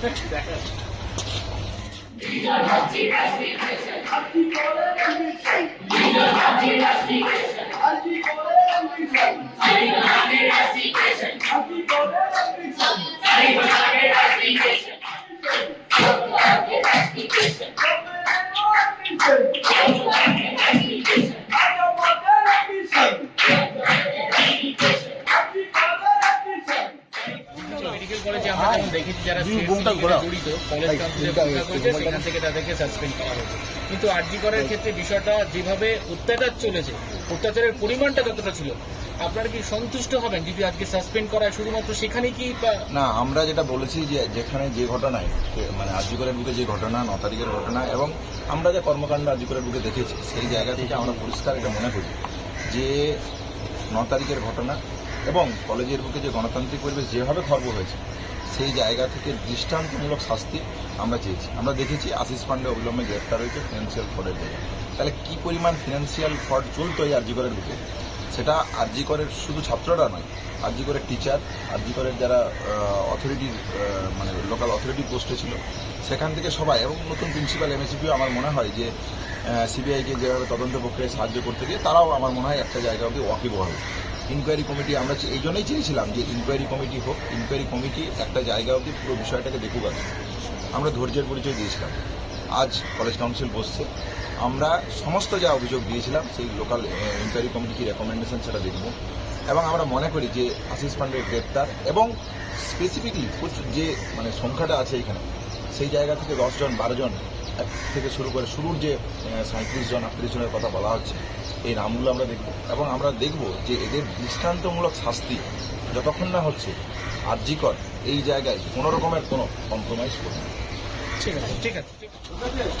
Medical আমরা যেমন দেখেছি যারা জড়িত কাউন্সিলে করেছে সেখান থেকে তাদেরকে সাসপেন্ড করা হয়েছে। কিন্তু আরজি করার ক্ষেত্রে বিষয়টা যেভাবে অত্যাচার চলেছে অত্যাচারের পরিমাণটা কতটা ছিল আপনারা কি সন্তুষ্ট হবেন যদি আজকে সাসপেন্ড করা শুধুমাত্র সেখানেই কি না আমরা যেটা বলেছি যে যেখানে যে ঘটনায় মানে আজিকরের বুকে যে ঘটনা ন তারিখের ঘটনা এবং আমরা যে কর্মকাণ্ড আজিকরের বুকে দেখেছি সেই জায়গা থেকে আমরা পরিষ্কার এটা মনে করি যে ন তারিখের ঘটনা এবং কলেজের বুকে যে গণতান্ত্রিক পরিবেশ যেভাবে খর্ব হয়েছে সেই জায়গা থেকে দৃষ্টান্তমূলক শাস্তি আমরা চেয়েছি। আমরা দেখেছি আশিস পান্ডে অবিলম্বে গ্রেপ্তার হয়েছে ফিনান্সিয়াল ফ্রডের জন্য। তাহলে কী পরিমাণ ফিনান্সিয়াল ফ্রড চলতো এই আরজিকরের বুকে? সেটা আরজিকরের শুধু ছাত্ররা নয় আরজিকরের টিচার আরজিকরের যারা অথরিটির মানে লোকাল অথরিটি পোস্টে ছিল, সেখান থেকে সবাই এবং নতুন প্রিন্সিপাল এমএসিপিও আমার মনে হয় যে সিবিআইকে যেভাবে তদন্ত প্রক্রিয়ায় সাহায্য করতে গিয়ে তারাও আমার মনে হয় একটা জায়গা অবধি ওয়াকিবহাল ইনকোয়ারি কমিটি আমরা এই জন্যই চেয়েছিলাম যে ইনকোয়ারি কমিটি হোক ইনকোয়ারি কমিটি একটা জায়গা অবধি পুরো বিষয়টাকে দেখুক আগে আমরা ধৈর্যের পরিচয় দিয়েছিলাম। আজ কলেজ কাউন্সিল বসছে। আমরা সমস্ত যা অভিযোগ দিয়েছিলাম, সেই লোকাল ইনকোয়ারি কমিটি কি রেকমেন্ডেশন সেটা দেখব। এবং আমরা মনে করি যে আশিস পান্ডের গ্রেপ্তার এবং স্পেসিফিকলি যে মানে সংখ্যাটা আছে এখানে, সেই জায়গা থেকে দশজন বারোজন থেকে শুরু করে শুরুর যে সাঁত্রিশ জন আটত্রিশ জনের কথা বলা হচ্ছে এই নামগুলো আমরা দেখব। এবং আমরা দেখব যে এদের দৃষ্টান্তমূলক শাস্তি যতক্ষণ না হচ্ছে আর্যিকর এই জায়গায় কোনো রকমের কোনো কম্প্রোমাইজ করবে ঠিক আছে ঠিক আছে ঠিক আছে।